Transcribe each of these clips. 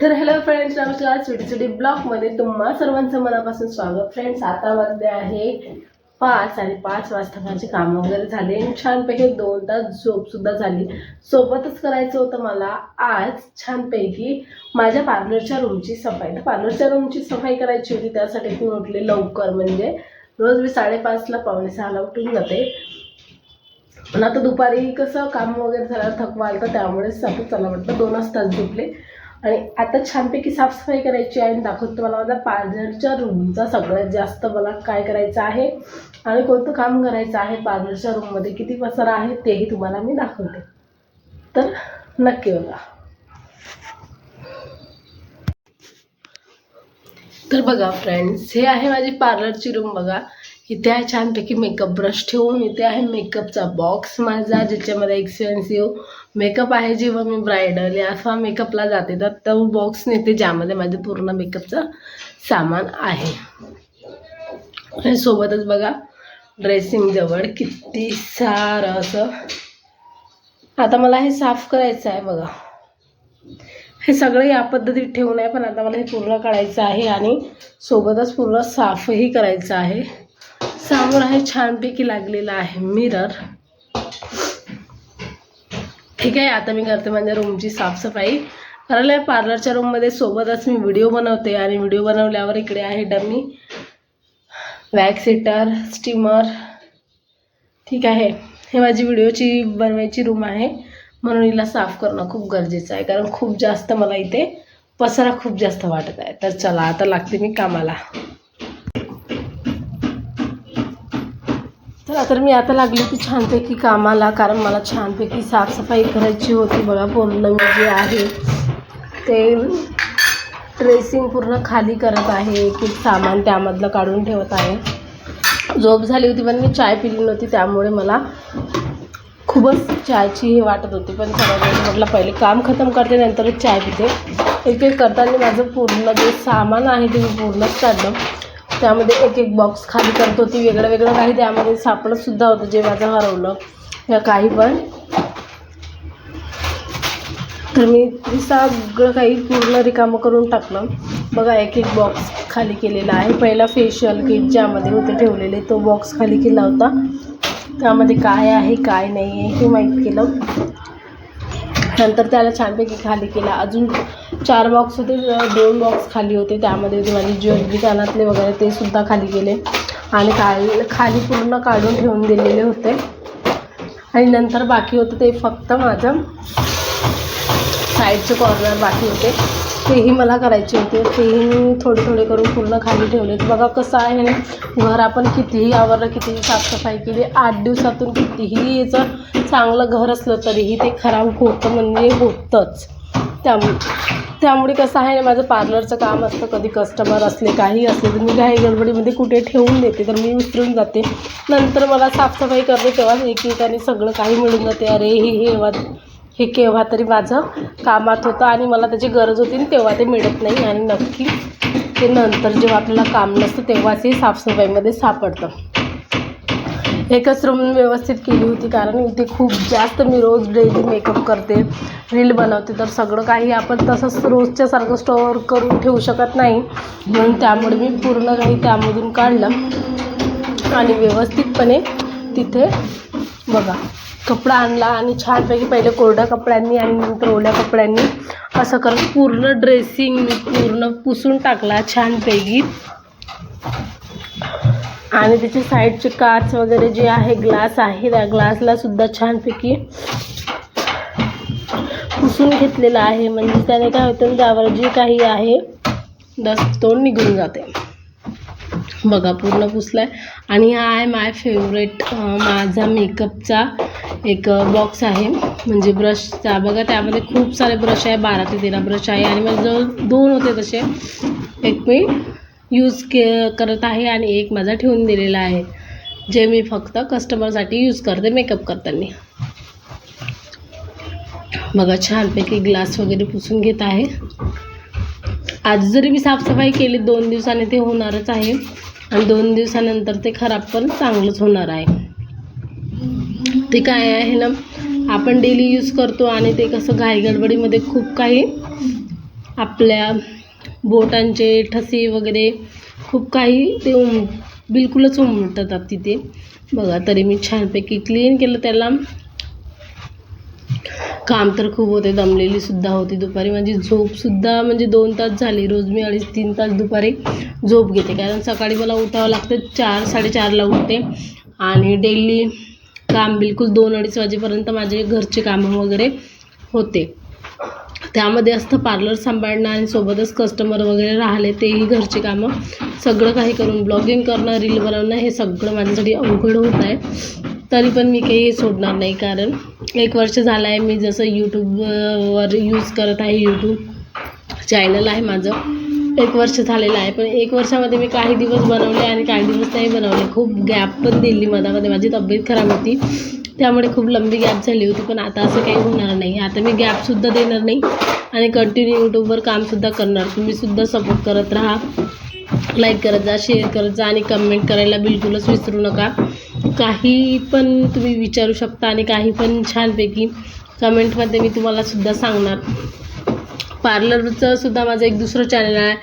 तर hello friends नमस्कार. Sweety city ब्लॉगमध्ये तुम्हा सर्वांचं मनापासून स्वागत. फ्रेंड्स आता वाजले आहे पाच आणि पाच वाजता माझे कामं वगैरे झाले आणि छानपैकी दोन तास झोपसुद्धा झाली. सोबतच करायचं होतं मला आज छानपैकी माझ्या पार्लरच्या रूमची सफाई. तर पार्लरच्या रूमची सफाई करायची होती त्यासाठी मी उठले लवकर. म्हणजे रोज मी साडेपाचला पावणे सहाला उठून जाते. पण आता दुपारी कसं काम वगैरे झालं थकवा आलं तर त्यामुळेच सातच चला म्हटलं दोन तास झोपले. आणि आता छानपैकी साफसफाई करायची आहे आणि दाखवतो तुम्हाला माझा पार्लरच्या रूमचा सगळ्यात जास्त मला काय करायचं आहे आणि कोणतं काम करायचं आहे पार्लरच्या रूममध्ये किती पसारा आहे तेही तुम्हाला मी दाखवते. तर नक्की बघा. तर बघा फ्रेंड्स हे आहे माझी पार्लरची रूम बघा. इथे आहे छानपैकी मेकअप ब्रश ठेवून. इथे आहे मेकअपचा बॉक्स माझा ज्याच्यामध्ये एक्सपेन्सिव्ह मेकअप आहे जेव्हा मी ब्रायडल या असा मेकअपला जाते तर तो बॉक्स नेते ज्यामध्ये माझं पूर्ण मेकअपचं सामान आहे. आणि सोबतच बघा ड्रेसिंगजवळ किती सारं असं. आता मला हे साफ करायचं आहे बघा. हे सगळं या पद्धतीत ठेवून आहे पण आता मला हे पूर्ण काढायचं आहे आणि सोबतच पूर्ण साफही करायचं आहे. समोर आहे छानपैकी लागलेला आहे मिरर ठीक आहे आता मी करते माझ्या रूमची साफसफाई. कारण या पार्लरच्या रूममध्ये सोबतच मी व्हिडिओ बनवते आणि व्हिडिओ बनवल्यावर इकडे आहे डमी. वॅक्स हिटर स्टीमर ठीक आहे हे माझी व्हिडिओची बनवायची रूम आहे. म्हणून हिला साफ करणं खूप गरजेचं आहे कारण खूप जास्त मला इथे पसारा खूप जास्त वाटत आहे. तर चला आता लागते मी कामाला. तर तर मी आता लागली होती छानपैकी कामाला कारण मला छानपैकी साफसफाई करायची होती. बघा पूर्ण मी जे आहे ते ड्रेसिंग पूर्ण खाली करत आहे. एक एक सामान त्यामधलं काढून ठेवत आहे. झोप झाली होती पण मी चाय पिली नव्हती त्यामुळे मला खूपच चायची हे वाटत होती. पण सगळ्यांनी म्हटलं पहिले काम खतम करते नंतरच चाय पिते. एक एक करताना माझं पूर्ण जे सामान आहे ते मी पूर्णच काढलं. त्यामध्ये एक एक बॉक्स खाली करत होती. वेगळं वेगळं काही त्यामध्ये सापडतसुद्धा होतं. जे माझं हरवलं. या काही पण. तर मी सगळं काही पूर्ण रिकामं करून टाकलं. बघा एक एक बॉक्स खाली केलेला आहे. पहिला फेशियल किट ज्यामध्ये होते ठेवलेले तो बॉक्स खाली केला होता. त्यामध्ये काय आहे काय नाही आहे हे माहीत केलं. नंतर त्याला छानपैकी खाली केला. अजून चार बॉक्स होते दोन बॉक्स खाली होते. त्यामध्ये होते माझी ज्वेलरी कानातले वगैरे ते सुद्धा खाली गेले. आणि काल खाली पूर्ण काढून ठेवून दिलेले होते. आणि नंतर बाकी होतं ते फक्त माझं साईडचे कॉर्नर बाकी होते. तेही मला करायचे होते. तेही मी थोडे थोडे करून पूर्ण खाली ठेवले बघा कसं आहे ना घर आपण कितीही आवरलं कितीही साफसफाई केली आठ दिवसातून कितीही याचं चांगलं घर असलं तरीही ते खराब होतं म्हणजे होतंच. त्या त्यामुळे कसं आहे ना माझं पार्लरचं काम असतं कधी कस्टमर असले काही असले तर मी घाई गडबडीमध्ये कुठे ठेवून देते तर मी विसरून जाते. नंतर मला साफसफाई करते तेव्हा एकेकाने सगळं काही मिळून जाते. अरे हे हे हे केव्हा तरी माझं कामात होतं आणि मला त्याची गरज होती तेव्हा ते मिळत नाही. आणि नक्की ते नंतर जेव्हा आपल्याला काम नसतं तेव्हाच हे साफसफाईमध्ये सापडतं. एकच रूम व्यवस्थित केली होती कारण इथे खूप जास्त मी रोज डेली मेकअप करते रील बनवते तर सगळं काही आपण तसंच रोजच्यासारखं स्टोअर करून ठेवू शकत नाही. म्हणून त्यामुळे मी पूर्ण काही त्यामधून काढलं आणि व्यवस्थितपणे तिथे बघा कपडा आणला आणि छानपैकी पहिले कोरड्या कपड्यांनी आणि नंतर ओल्या कपड्यांनी असं करून पूर्ण ड्रेसिंग मी पूर्ण पुसून टाकला छानपैकी. आणि त्याचे साईडचे काच वगैरे जे आहे ग्लास आहे त्या ग्लासला सुद्धा छानपैकी पुसून घेतलेलं आहे. म्हणजे त्याने काय होतं त्यावर जे काही आहे दस्त निघून जाते. बघा पूर्ण पुसला आहे आणि हा आहे माय फेवरेट माझा मेकअपचा एक बॉक्स आहे. म्हणजे ब्रशचा बघा त्यामध्ये खूप सारे ब्रश आहे. बारा ते तेरा ब्रश आहे. आणि माझं दोन होते तसे. एक मी यूज के करत आहे आणि एक माझा ठेवून दिलेला आहे. जे मी फक्त कस्टमरसाठी यूज करते मेकअप करताना. बघा छानपैकी ग्लास वगैरे पुसून घेत आहे. आज जरी मी साफसफाई केली दोन दिवसाने ते होणारच आहे. आणि दोन दिवसानंतर ते खराब पण चांगलंच होणार आहे. ते काय आहे ना आपण डेली यूज करतो आणि ते कसं घाईगडबडीमध्ये खूप काही आपल्या बोटांचे ठसे वगैरे खूप काही ते उम बिलकुलच उमटतात तिथे. बघा तरी मी छानपैकी क्लीन केलं त्याला. काम तर खूप होते दमलेली सुद्धा होती दुपारी. माझी झोपसुद्धा म्हणजे दोन तास झाली रोज मी अडीच तीन तास दुपारी झोप घेते. कारण सकाळी मला उठावं लागतं चार साडेचारला उठते. आणि डेली काम बिलकुल दोन अडीच वाजेपर्यंत माझे घरचे कामं वगैरे होते. त्यामध्ये असतं पार्लर सांभाळणं आणि सोबतच कस्टमर वगैरे राहिले तेही घरचे कामं. सगळं काही करून ब्लॉगिंग करणं रील बनवणं हे सगळं माझ्यासाठी अवघड होत आहे. तरी पण मी काही सोडणार नाही कारण एक वर्ष झालं आहे मी जसं यूट्यूबवर यूज करत आहे यूट्यूब चॅनल आहे माझं. एक वर्ष झालेलं आहे. पण एक वर्षामध्ये मी काही दिवस बनवले आणि काही दिवस नाही बनवले. खूप गॅप पण दिली मधामध्ये. माझी तब्येत खराब होती. त्यामुळे खूप लंबी गॅप झाली होती पण आता असं काही होणार नाही. आता मी गॅपसुद्धा देणार नाही आणि कंटिन्यू यूट्यूबवर कामसुद्धा करणार. तुम्हीसुद्धा सपोर्ट करत राहा. लाईक करत जा शेअर करत जा आणि कमेंट करायला बिलकुलच विसरू नका. काही पण तुम्ही विचारू शकता आणि काही पण छानपैकी कमेंटमध्ये मी तुम्हाला सुद्धा सांगणार. पार्लरचं सुद्धा माझं एक दुसरं चॅनल आहे.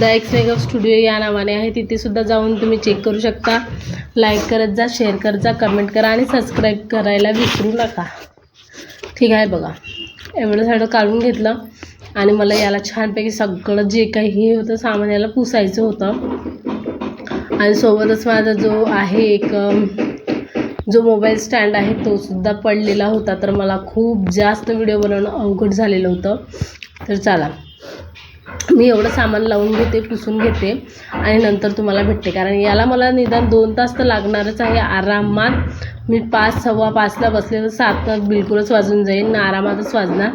द एक्स मेकअप स्टुडिओ या नावाने आहे. तिथे सुद्धा जाऊन तुम्ही चेक करू शकता. लाईक करत जा शेअर करत जा कमेंट करा आणि सबस्क्राईब करायला विसरू नका. ठीक आहे बघा. एवढं सगळं काढून घेतलं आणि मला याला छानपैकी सगळं जे काही हे होतं सामान याला पुसायचं होतं. आणि सोबतच माझा जो आहे एक जो मोबाईल स्टँड आहे तो सुद्धा पडलेला होता. तर मला खूप जास्त व्हिडिओ बनवणं अवघड झालेलं होतं. तर चला. मी एवढं सामान लावून घेते पुसून घेते आणि नंतर तुम्हाला भेटते. कारण याला मला निदान दोन तास तर लागणारच आहे. आरामात मी पाच सव्वा पाचला बसले तर सात तास बिलकुलच वाजून जाईल. आरामातच वाजणार.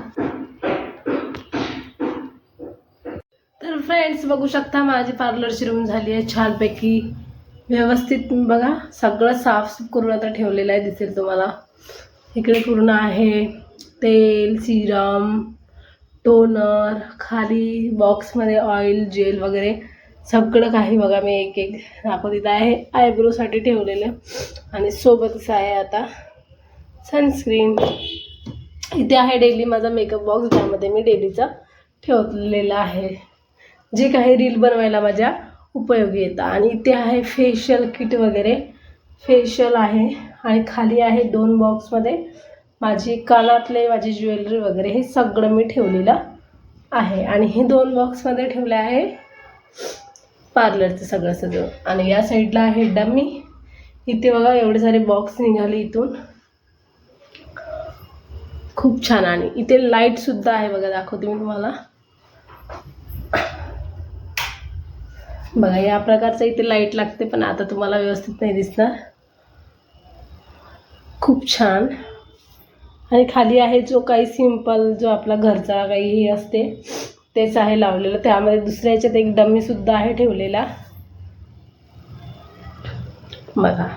तर फ्रेंड्स बघू शकता माझी पार्लरची रूम झाली आहे छानपैकी व्यवस्थित. बघा सगळं साफसूफ करून आता ठेवलेलं आहे दिसेल तुम्हाला. इकडे पूर्ण आहे तेल सिरम टोनर खाली बॉक्समध्ये ऑइल जेल वगैरे सगळं काही बघा मी एक एक दाखवत आहे. आयब्रोसाठी ठेवलेलं. आणि सोबतच आहे आता सनस्क्रीन इथे आहे डेली माझा मेकअप बॉक्स ज्यामध्ये मी डेलीचा ठेवलेला आहे. जे काही रील बनवायला माझ्या उपयोगी येतं. आणि इथे आहे फेशियल किट वगैरे. फेशियल आहे. आणि खाली आहे दोन बॉक्समध्ये माझी कानातले माझी ज्वेलरी वगैरे हे सगळं मी ठेवलेलं आहे. आणि हे दोन बॉक्समध्ये ठेवले आहे. पार्लरचं सगळं सगळं आणि या साईडला आहे डमी. इथे बघा एवढे सारे बॉक्स निघाले इथून. खूप छान. आणि इथे लाईटसुद्धा आहे बघा दाखवते मी तुम्हाला. बघा या प्रकारचं इथे लाइट लागते पण आता तुम्हाला व्यवस्थित नाही दिसणार. खूप छान. आणि खाली आहे जो काही सिंपल जो आपला घरचा काही हे असते तेच आहे लावलेलं. त्यामध्ये दुसऱ्या याच्यात एक डमीसुद्धा आहे ठेवलेला. बघा.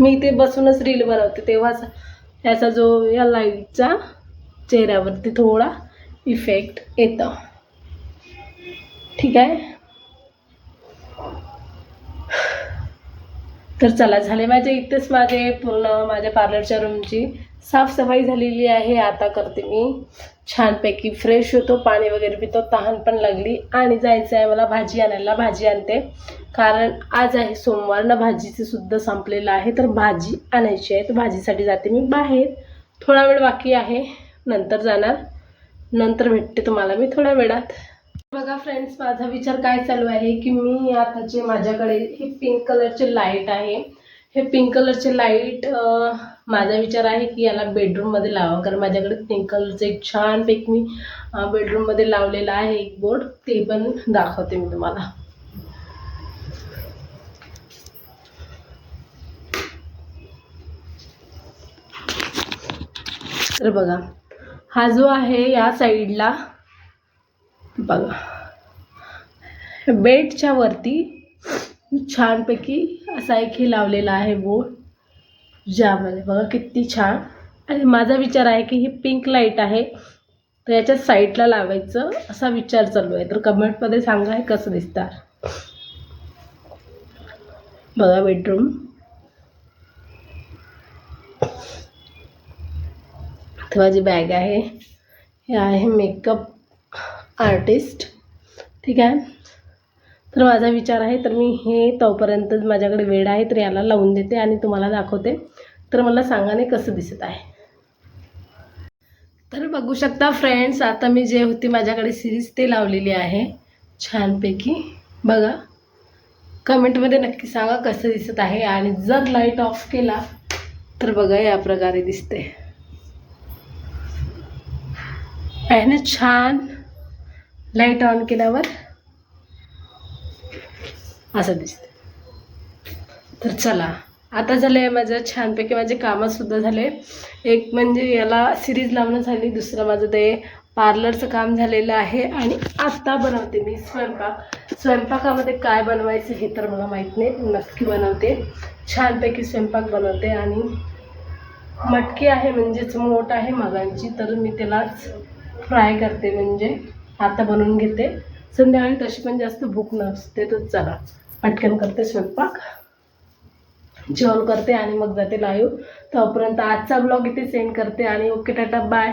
मी इथे बसूनच रील बनवते. तेव्हाच याचा जो या लाईटचा चेहऱ्यावरती थोडा इफेक्ट येतं. ठीक आहे? तर चला झाले माझे इथेच माझे पूर्ण माझ्या पार्लरच्या रूमची साफसफाई झालेली आहे आता करते मी. छानपैकी फ्रेश होतो पाणी वगैरे पितो तहान पण लागली. आणि जायचं आहे मला भाजी आणायला भाजी आणते. कारण आज आहे सोमवार ना भाजीचं सुद्धा संपलेलं आहे. तर भाजी आणायची आहे तर भाजीसाठी जाते मी बाहेर. थोडा वेळ बाकी आहे नंतर जाणार. नंतर भेटते तुम्हाला मी थोड्या वेळात. बघा फ्रेंड्स माझा विचार काय चालू आहे की मी आताचे माझ्याकडे हे पिंक कलरचे लाइट आहे हे पिंक कलरचे लाइट माझा विचार आहे की याला बेडरूममध्ये लावा. कारण माझ्याकडे पिंक कलरचं एक छानपैकी मी बेडरूममध्ये लावलेला आहे एक बोर्ड ते पण दाखवते मी तुम्हाला. तर बघा हा जो आहे या साईडला बघा. बेडच्या वरती छानपैकी असा एक हे लावलेला आहे बोर्ड ज्यामध्ये बघा किती छान. आणि माझा विचार आहे की ही पिंक लाइट आहे तर याच्या साईडला लावायचं असा विचार चालू आहे. तर कमेंटमध्ये सांगा हे कसं दिसतात बघा बेडरूम. माझी बॅग आहे. हे आहे मेकअप आर्टिस्ट. ठीक आहे. तर माझा विचार आहे तर मी हे तोपर्यंत माझ्याकडे वेळ आहे तर याला लावून देते आणि तुम्हाला दाखवते. तर मला सांगा नाही कसं दिसत आहे. तर बघू शकता फ्रेंड्स आता मी जे होती माझ्याकडे सिरीज ते लावलेली आहे. छानपैकी. बघा. कमेंटमध्ये नक्की सांगा कसं दिसत आहे आणि जर लाइट ऑफ केला तर बघा या प्रकारे दिसते. आहे ना? छान. लाइट ऑन केल्यावर असं दिसते. तर चला आता झालं आहे माझं छानपैकी माझे कामंसुद्धा झाले. एक म्हणजे याला सिरीज लावणं झाली दुसरं माझं ते पार्लरचं काम झालेलं आहे आणि आत्ता बनवते मी स्वयंपाक. स्वयंपाकामध्ये काय बनवायचं हे तर मला माहीत नाही नक्की बनवते. छानपैकी स्वयंपाक बनवते आणि मटकी आहे म्हणजेच मोठ आहे मगांची तर मी त्यालाच फ्राय करते म्हणजे आता बनवून घेते. संध्याकाळी तशी पण जास्त भूक नसते तर चला. पटकन करते स्वयंपाक. जेवण करते आणि मग जाते लाईव्ह. तोपर्यंत आजचा ब्लॉग इथे सेंड करते आणि ओके टाटा बाय.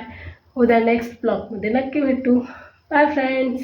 उद्या नेक्स्ट ब्लॉगमध्ये नक्की भेटू. Bye friends